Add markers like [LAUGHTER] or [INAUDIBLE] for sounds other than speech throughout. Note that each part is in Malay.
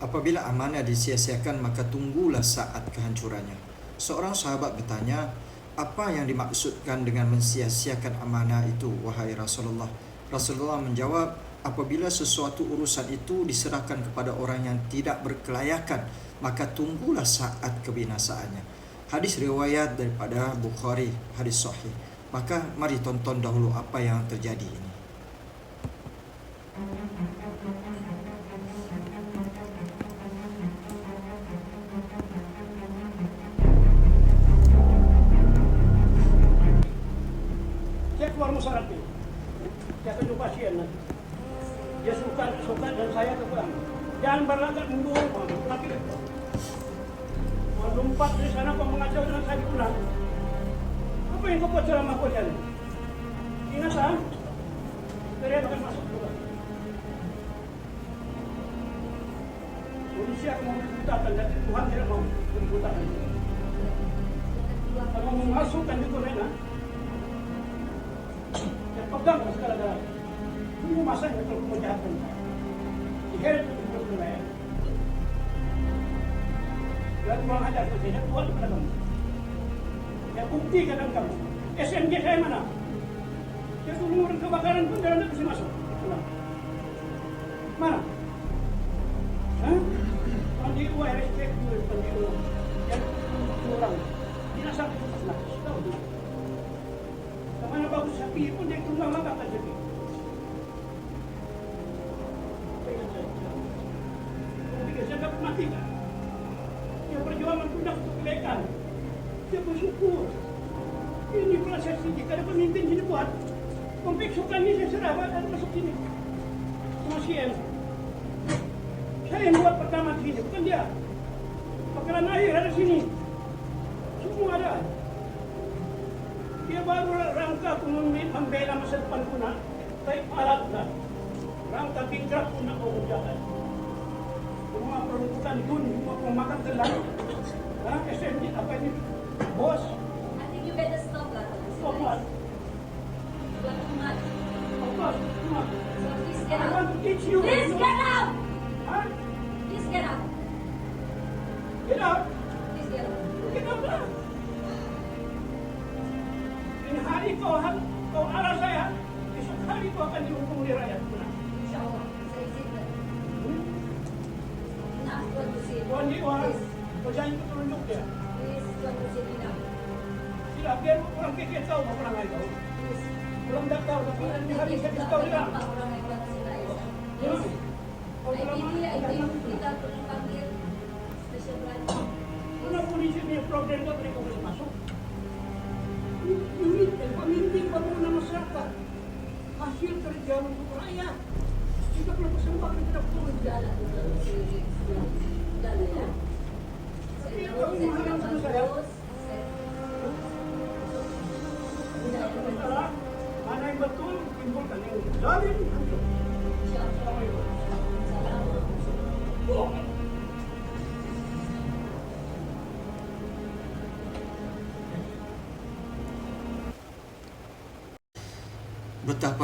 Apabila amanah disia-siakan maka tunggulah saat kehancurannya. Seorang sahabat bertanya, apa yang dimaksudkan dengan mensia-siakan amanah itu wahai Rasulullah? Rasulullah menjawab, apabila sesuatu urusan itu diserahkan kepada orang yang tidak berkelayakan, maka tunggulah saat kebinasaannya. Hadis riwayat daripada Bukhari, hadis sahih. Maka mari tonton dahulu apa yang terjadi ini. Pasien nanti. Dia suka, suka dan saya kepulang. Jangan berlagak. Laki itu. Mau lompat dari sana kau mengacau dengan saya pulang. Apa yang kau buat ceramah kau jadi? Ingat ah? Saya akan masuk dulu. Manusia mau dibutakan dan Tuhan tidak mau dibutakan. Kalau memasukkan itu rena, ya pegang segala-galanya. Tunggu masanya kalau mau jahatkan. Diheret itu untuk wilayah. Dan kurang ajar saja, Tuhan kepada kamu. Ya buktikan dengan kamu. SMG saya mana? Ya tunggu orang kebakaran pun dalam bisa masuk. Mana? Hah? Pandi uang respect dulu, pandi uang. Yang orang. Tidak sampai ke sana. Tahu tu. Kemana bagus sapi pun dia tunggu lama kata jadi. Saya dapat mati kan? Ya perjuangan sudah untuk kebaikan. Dia bersyukur. Ini proses ini. Kalau pemimpin sini buat, pembiksukan ini saya serah ada masuk sini. CN. Saya yang buat pertama di sini, bukan dia. Bakalan air ada sini. Semua ada. Dia baru rangka aku mem- membela masa depan kuna. Tapi alat dah. Rangka bingkrak pun nak kau kerjakan. Semua peruntukan dun, semua pemakan gelang. Ha, SMG apa ini? Bos, I think you better stop lah. stop what? Buat umat. Of course, semua. So please get I want out. to teach you. Please get out. Ha? Please get out. Get out. Please get out. Get out lah. Ini hari kau, kau arah saya, esok hari kau akan dihukum oleh rakyat. Inshallah. Saya kasih tahu dia. Nampak orang yang Tuan Hussein tak Aisyah. Ya. Please. Kau I pernah think mana? I think kita perlu panggil special branch. Mana polisi punya program tu mereka boleh masuk. Ini pemimpin bangunan masyarakat. Hasil kerja untuk rakyat. Kita perlu persembahkan kepada Tuhan. Jalan Tuan Hussein. Jalan ya. Tapi Saya kau tahu, saya menghadap akan sama saya. terus. Saya- Sementara mana yang betul timbulkan yang zalim hancur. Insya-Allah. Salam. Oh. Betapa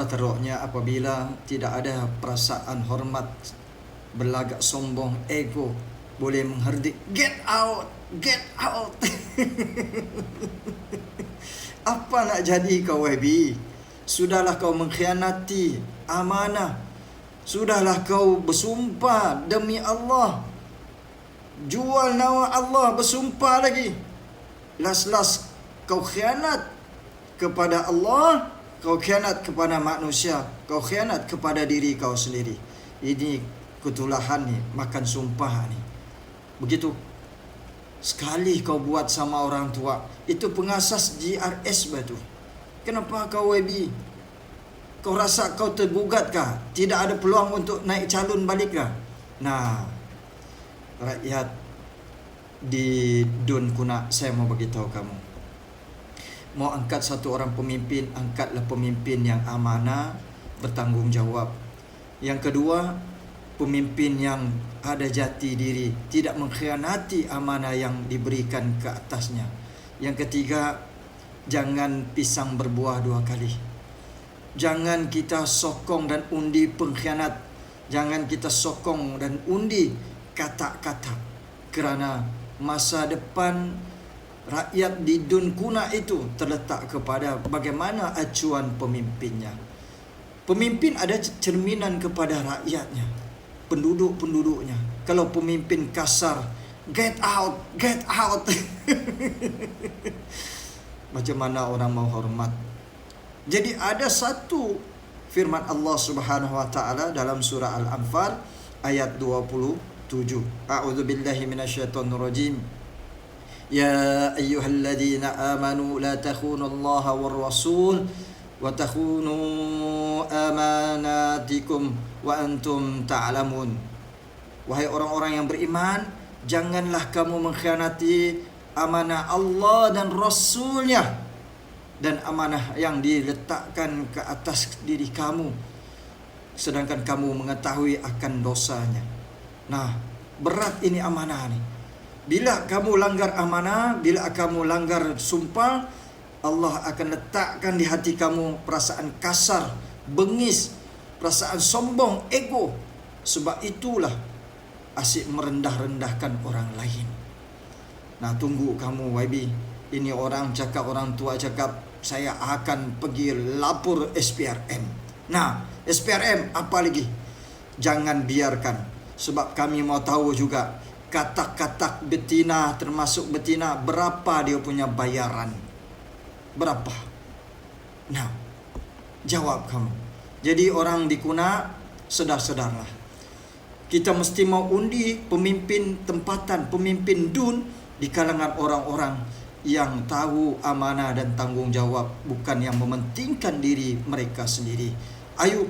teruknya apabila tidak ada perasaan hormat, berlagak sombong, ego, boleh mengherdik, get out, get out. [LAUGHS] Apa nak jadi kau Wabi? Sudahlah kau mengkhianati amanah. Sudahlah kau bersumpah demi Allah. Jual nyawa Allah bersumpah lagi. Las-las kau khianat kepada Allah, kau khianat kepada manusia, kau khianat kepada diri kau sendiri. Ini ketulahan ni, makan sumpah ni. Begitu sekali kau buat sama orang tua, itu pengasas GRS batu. Kenapa kau WB? Kau rasa kau tergugat kah? Tidak ada peluang untuk naik calon balik kah? Nah, rakyat di Dun Kuna saya mau beritahu kamu. Mau angkat satu orang pemimpin, angkatlah pemimpin yang amanah, bertanggungjawab. Yang kedua, pemimpin yang ada jati diri, tidak mengkhianati amanah yang diberikan ke atasnya. Yang ketiga, jangan pisang berbuah dua kali. Jangan kita sokong dan undi pengkhianat. Jangan kita sokong dan undi katak-katak kerana masa depan rakyat di dun kuna itu terletak kepada bagaimana acuan pemimpinnya. Pemimpin ada cerminan kepada rakyatnya, penduduk-penduduknya. Kalau pemimpin kasar, get out, get out. [LAUGHS] Macam mana orang mau hormat? Jadi ada satu firman Allah Subhanahu wa taala dalam surah Al-Anfal ayat 27. A'udzu billahi minasyaitonir rajim. Ya ayyuhalladzina amanu la takhunu Allah war rasul wa takhunu amanatikum wa antum ta'lamun. Wahai orang-orang yang beriman, janganlah kamu mengkhianati amanah Allah dan Rasulnya dan amanah yang diletakkan ke atas diri kamu sedangkan kamu mengetahui akan dosanya. Nah, berat ini amanah ni. Bila kamu langgar amanah, bila kamu langgar sumpah, Allah akan letakkan di hati kamu perasaan kasar, bengis, perasaan sombong, ego. Sebab itulah asyik merendah-rendahkan orang lain. Nah, tunggu kamu YB. Ini orang cakap, orang tua cakap, saya akan pergi lapor SPRM. Nah, SPRM apa lagi? Jangan biarkan. Sebab kami mau tahu juga katak-katak betina termasuk betina berapa dia punya bayaran. Berapa? Nah, jawab kamu. Jadi orang di kuna sedar-sedarlah. Kita mesti mau undi pemimpin tempatan, pemimpin dun di kalangan orang-orang yang tahu amanah dan tanggungjawab bukan yang mementingkan diri mereka sendiri. Ayo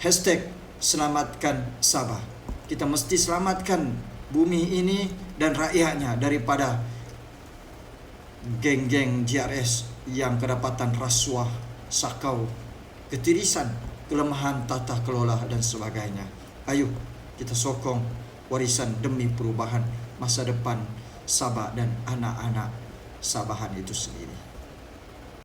hashtag selamatkan Sabah. Kita mesti selamatkan bumi ini dan rakyatnya daripada geng-geng JRS yang kedapatan rasuah, sakau, ketirisan, kelemahan tata kelola dan sebagainya. Ayo kita sokong warisan demi perubahan masa depan Sabah dan anak-anak Sabahan itu sendiri.